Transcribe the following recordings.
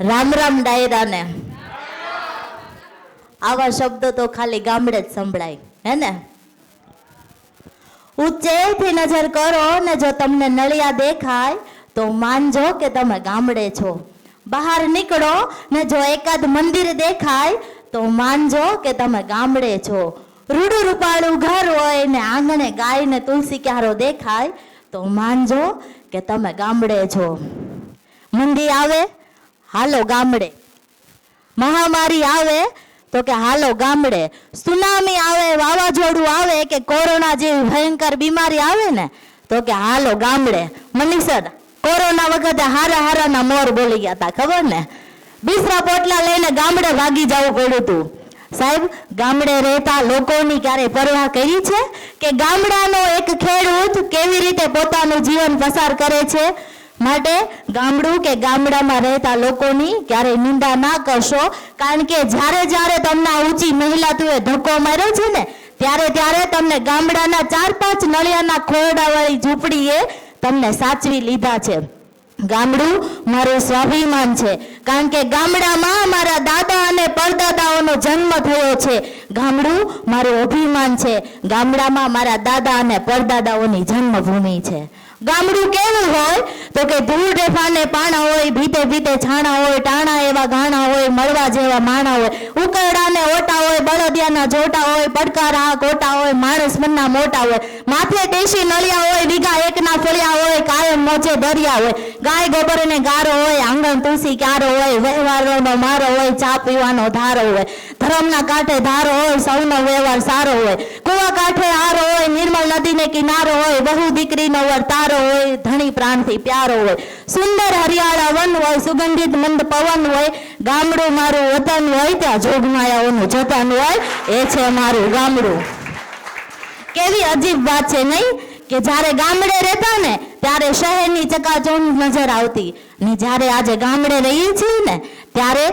રામ રામ ડાયરાને. આવા શબ્દો તો ખાલી ગામડે જ સંભળાય, હે ને? ઊંચેથી નજર કરો ને જો તમને નળિયા દેખાય, તો માનજો કે તમે ગામડે છો. બહાર નીકળો ને જો એકાદ મંદિર દેખાય, તો માનજો કે તમે ગામડે છો. રૂડું રૂપાળું ઘર હોય ને આંગણે ગાય ને તુલસી ક્યારો દેખાય, તો માનજો કે તમે ગામડે છો. મંદી આવે? હાલો ગામડે. મહામારી આવે તો કે હાલો ગામડે. સુનામી આવે, વાવાઝોડું આવે કે કોરોના જેવી ભયંકર બીમારી આવે ને, તો કે હાલો ગામડે. મનીષર કોરોના વખતે હારા હારાના મોર બોલી ગયા હતા ખબર ને? બિસરા પોટલા લઈને ગામડે ભાગી જવું પડ્યું હતું સાહેબ, ગામડે રહેતા લોકોની ક્યારે પરવા કરી છે? કે ગામડાનો એક ખેડૂત કેવી રીતે પોતાનું જીવન પસાર કરે છે? માટે ગામડું કે ગામડામાં રહેતા લોકોની ક્યારેય નિંદા ના કરશો. કારણ કે જ્યારે જ્યારે તમને ઊંચી મહિલા તુએ ધક્કો માર્યો છે ને, ત્યારે ત્યારે તમને ગામડાના ચાર પાંચ નળિયાના ખોરડાવાળી ઝૂંપડીએ તમને સાચવી લીધા છે. ગામડું મારું સ્વાભિમાન છે. કારણ કે ગામડામાં મારા દાદા અને પરદાદાઓનો જન્મ થયો છે. ગામડું મારું અભિમાન છે. ગામડામાં મારા દાદા અને પરદાદાઓની જન્મભૂમિ છે. ગામડું કેવું હોય? તો કે ધૂળ ઢેફાને પાણા હોય, ભીતે ભીતે છાણા હોય, ટાણા એવા ગાણા હોય, મળવા જેવા માણા હોય. ઉકરડાને ઓટા હોય, બળદિયાના જોટા હોય, પડકારા કોટા હોય, માણસ મનના મોટા હોય. માથે દેશી નળિયા હોય, વીઘા એકના ફળિયા હોય, કાયમ મોચે દરિયા હોય. ગાય ગોબરને ગારો હોય, આંગણ તુલસી ક્યારો હોય વ્યવહારનો મારો હોય, ચા પીવાનો ધારો હોય. ધરમના કાંઠે ધારો હોય, સૌનો વ્યવહાર સારો હોય. કુવા કાંઠે હારો હોય નિર્મલ નદીને કિનારો હોય, બહુ દીકરીનો વર્તારો હોય, ધણી પ્રાણથી પ્યારો હોય. સુંદર હરિયાળા વન હોય, સુગંધિત મંદ પવન હોય, ગામડું મારું વતન હોય, ત્યાં જોગમાયાઓનું જતન હોય. એ છે મારું ગામડું. કેવી અજીબ વાત છે નહીં? કે જ્યારે ગામડે રહેતા ને, ત્યારે શહેરની ચકાચોંધ નજર આવતી. ને જ્યારે આજે ગામડે રહીએ છીએ ને, ત્યારે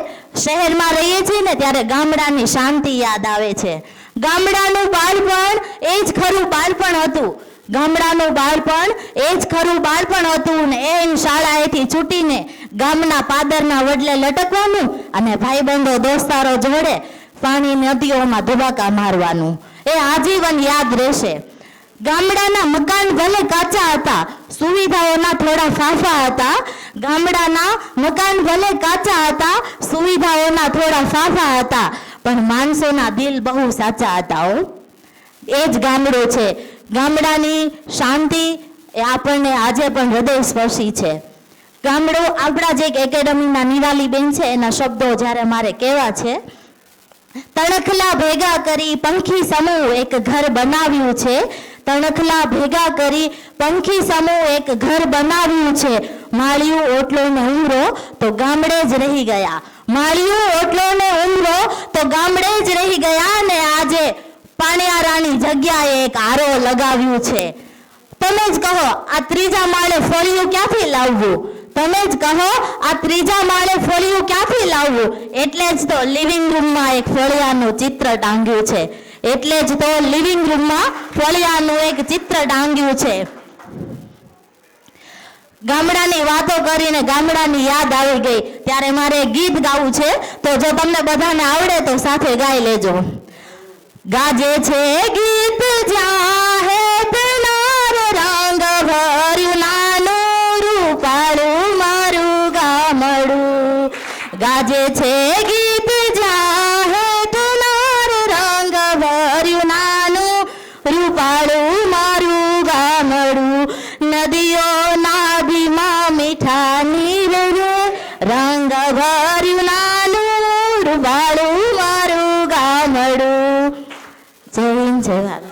શહેરમાં રહીએ છીએ ને, ત્યારે ગામડાની શાંતિ યાદ આવે છે. ગામડાનું બાળપણ એ જ ખરું બાળપણ હતું. ગામડાનું બાળપણ એ જ ખરું બાળપણ હતું ને એમ શાળાએથી છૂટીને ગામના પાદરના વડલે લટકવાનું અને ભાઈબંધો દોસ્તારો જોડે પાણી નદીઓમાં ધુબાકા મારવાનું. એ આજીવન યાદ રહેશે. ગામડાના મકાન ભલે કાચા હતા, સુવિધાઓના થોડા ફાફા હતા. ગામડાના મકાન ભલે કાચા હતા, સુવિધાઓના થોડા ફાફા હતા. પણ માણસોના દિલ બહુ સાચા હતા હો. એ જ ગામડું છે. ગામડાની શાંતિ એ આપણને આજે પણ હૃદય સ્પર્શી છે. ગામડું આપણા જે એક એકેડમીના નિરાલીબેન છે, એના શબ્દો જ્યારે મારે કહેવા છે તણખલા ભેગા કરી પંખી સમૂહ એક ઘર બનાવ્યું છે. તણખલા ભેગા કરી પંખી સમૂહ એક ઘર બનાવ્યું છે. માળિયું, ઓટલો ને ઉમરો તો ગામડે જ રહી ગયા. માળિયું, ઓટલો ને ઉમરો તો ગામડે જ રહી ગયા ને આજે પાણિયારાની જગ્યાએ એક આરો લગાવ્યું છે. તમે જ કહો, આ ત્રીજા માળે ફળિયું ક્યાંથી લાવવું? તમે જ કહો, આ ત્રીજા માળે ફળિયું ક્યાંથી લાવવું? એટલે જ તો લિવિંગ રૂમમાં એક ફળિયાનું ચિત્ર ટાંગ્યું છે. એટલે જ તો લિવિંગ રૂમમાં ફળિયાનું એક ચિત્ર ટાંગ્યું છે. ગામડાની વાતો કરીને ગામડાની યાદ આવી ગઈ. ત્યારે મારે ગીત ગાવું છે. તો જો તમને બધાને આવડે તો સાથે ગાઈ લેજો. ગાજે છે ગીત જાહેર ગામડું ગાજે છે ગીત જાહેર નાર રંગ ભર્યું નાનું રૂપાળું મારું ગામડું નદીઓના ભીમાં મીઠા નીર રે રંગ ભર્યું નાનું રૂપાળું મારું ગામડું જય હિન્દ જય ભારત